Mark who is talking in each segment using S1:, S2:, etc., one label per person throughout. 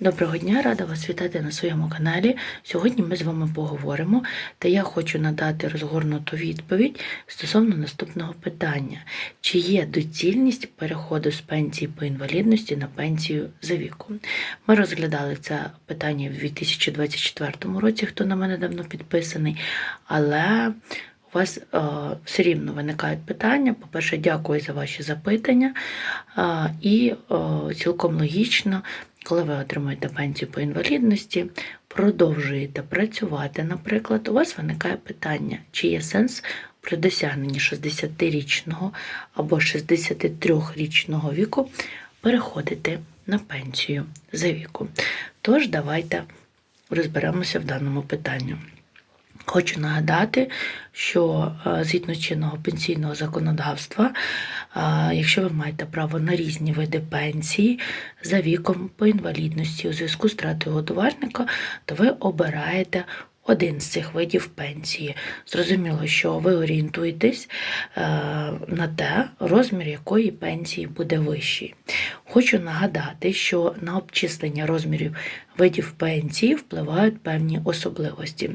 S1: Доброго дня, рада вас вітати на своєму каналі. Сьогодні ми з вами поговоримо, та я хочу надати розгорнуту відповідь стосовно наступного питання: чи є доцільність переходу з пенсії по інвалідності на пенсію за віком? Ми розглядали це питання в 2024 році, хто на мене давно підписаний, але у вас е, все рівно виникають питання. По-перше, дякую за ваші запитання. Е, і е, цілком логічно, коли ви отримуєте пенсію по інвалідності, продовжуєте працювати, наприклад, у вас виникає питання, чи є сенс при досягненні 60-річного або 63-річного віку переходити на пенсію за віком. Тож, давайте розберемося в даному питанні. Хочу нагадати, що е, згідно чинного пенсійного законодавства, е, якщо ви маєте право на різні види пенсії за віком по інвалідності у зв'язку з втратою годувальника, то ви обираєте один з цих видів пенсії. Зрозуміло, що ви орієнтуєтесь е, на те, розмір якої пенсії буде вищий. Хочу нагадати, що на обчислення розмірів видів пенсії впливають певні особливості.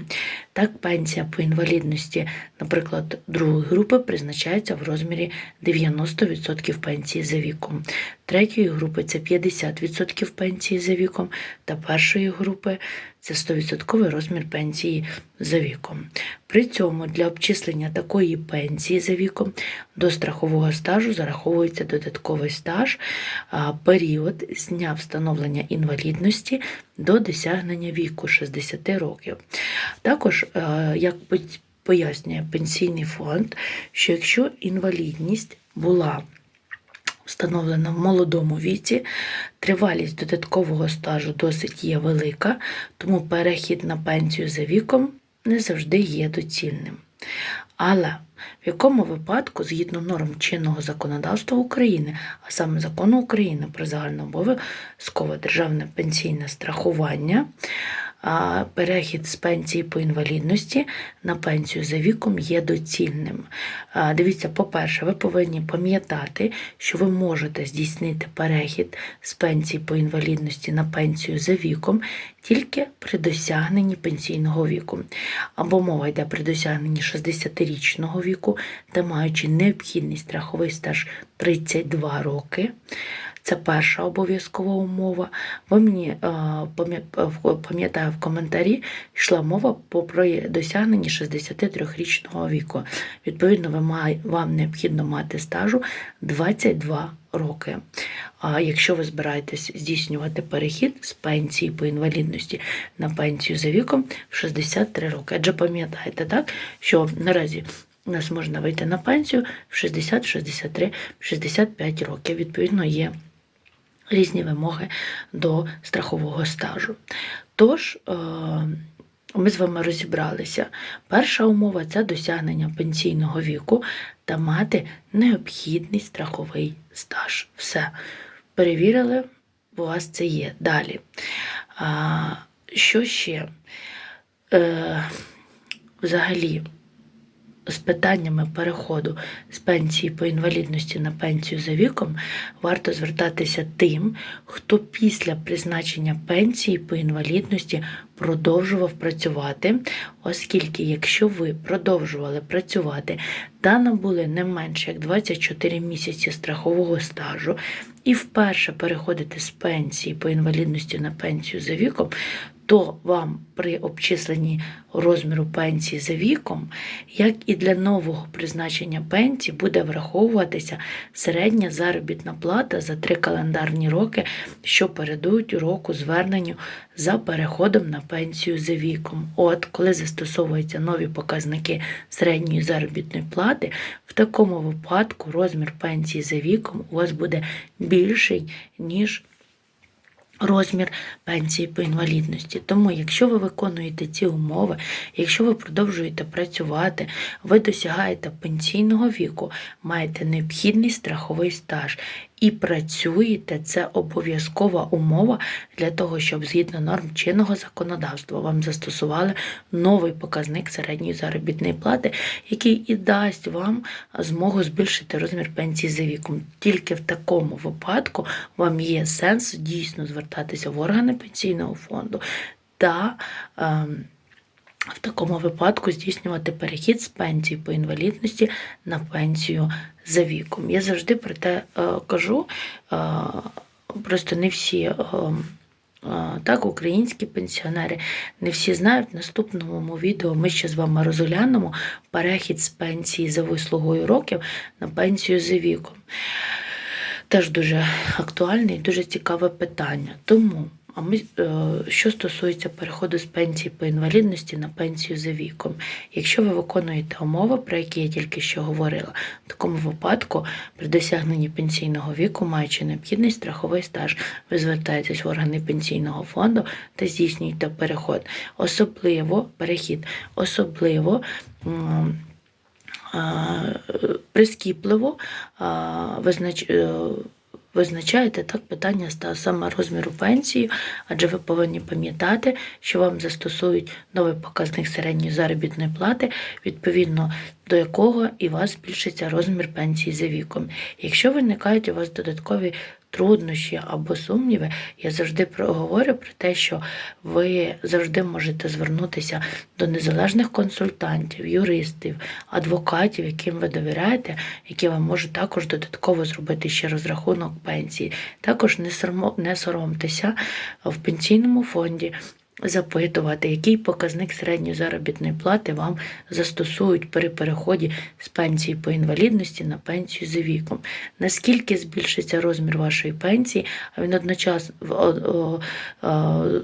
S1: Так, пенсія по інвалідності, наприклад, другої групи призначається в розмірі 90% пенсії за віком, третьої групи це 50% пенсії за віком, та першої групи це 100% розмір пенсії за віком. При цьому для обчислення такої пенсії за віком до страхового стажу зараховується додатковий стаж, період з дня встановлення інвалідності до досягнення віку 60 років. Також, е, як пояснює пенсійний фонд, що якщо інвалідність була встановлена в молодому віці, тривалість додаткового стажу досить є велика, тому перехід на пенсію за віком не завжди є доцільним. Але в якому випадку, згідно норм чинного законодавства України, а саме закону України про загальнообов'язкове державне пенсійне страхування, перехід з пенсії по інвалідності на пенсію за віком є доцільним. Дивіться, по-перше, ви повинні пам'ятати, що ви можете здійснити перехід з пенсії по інвалідності на пенсію за віком тільки при досягненні пенсійного віку. Або мова йде при досягненні 60-річного віку, та маючи необхідний страховий стаж 32 роки. Це перша обов'язкова умова. Ви мені е, в- пам'ятаю в коментарі, йшла мова про досягненні 63-річного віку. Відповідно, вам необхідно мати стажу 22 роки. А якщо ви збираєтесь здійснювати перехід з пенсії по інвалідності на пенсію за віком в 63 роки. Адже пам'ятаєте, так, що наразі у нас можна вийти на пенсію в 60, 63, 65 років. Відповідно, є різні вимоги до страхового стажу. Тож, е, ми з вами розібралися. Перша умова це досягнення пенсійного віку та мати необхідний страховий стаж. Все. Перевірили, у вас це є. Далі. Що ще? Е, взагалі, з питаннями переходу з пенсії по інвалідності на пенсію за віком варто звертатися тим, хто після призначення пенсії по інвалідності продовжував працювати, оскільки якщо ви продовжували працювати та набули не менше як 24 місяці страхового стажу і вперше переходите з пенсії по інвалідності на пенсію за віком, то вам при обчисленні розміру пенсії за віком, як і для нового призначення пенсії, буде враховуватися середня заробітна плата за три календарні роки, що передують року зверненню за переходом на пенсію за віком. От, коли застосовуються нові показники середньої заробітної плати, в такому випадку розмір пенсії за віком у вас буде більший, ніж розмір пенсії по інвалідності. Тому, якщо ви виконуєте ці умови, якщо ви продовжуєте працювати, ви досягаєте пенсійного віку, маєте необхідний страховий стаж і працюєте, це обов'язкова умова для того, щоб згідно норм чинного законодавства вам застосували новий показник середньої заробітної плати, який і дасть вам змогу збільшити розмір пенсії за віком. Тільки в такому випадку вам є сенс дійсно звертатися в органи пенсійного фонду та ем, в такому випадку здійснювати перехід з пенсії по інвалідності на пенсію за віком. Я завжди про те е, кажу, е, просто не всі. е, Так, українські пенсіонери не всі знають. В наступному відео ми ще з вами розглянемо перехід з пенсії за вислугою років на пенсію за віком. Теж дуже актуальне і дуже цікаве питання. Тому, а ми, е, що стосується переходу з пенсії по інвалідності на пенсію за віком, якщо ви виконуєте умови, про які я тільки що говорила, в такому випадку при досягненні пенсійного віку, маючи необхідний страховий стаж, ви звертаєтесь в органи пенсійного фонду та здійснюєте переход. Особливо перехід, особливо. прискіпливо визнач... визначаєте так питання ста- саме розміру пенсії, адже ви повинні пам'ятати, що вам застосують новий показник середньої заробітної плати, відповідно до якого і вас збільшиться розмір пенсії за віком. Якщо виникають у вас додаткові труднощі або сумніви, я завжди говорю про те, що ви завжди можете звернутися до незалежних консультантів, юристів, адвокатів, яким ви довіряєте, які вам можуть також додатково зробити ще розрахунок пенсії. Також не соромтеся в пенсійному фонді. Запитувати, який показник середньої заробітної плати вам застосують при переході з пенсії по інвалідності на пенсію за віком. Наскільки збільшиться розмір вашої пенсії, а він одночасно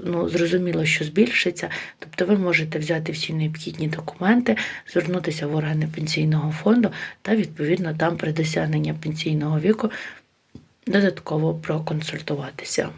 S1: ну, зрозуміло, що збільшиться. Тобто ви можете взяти всі необхідні документи, звернутися в органи пенсійного фонду та відповідно там при досягненні пенсійного віку додатково проконсультуватися.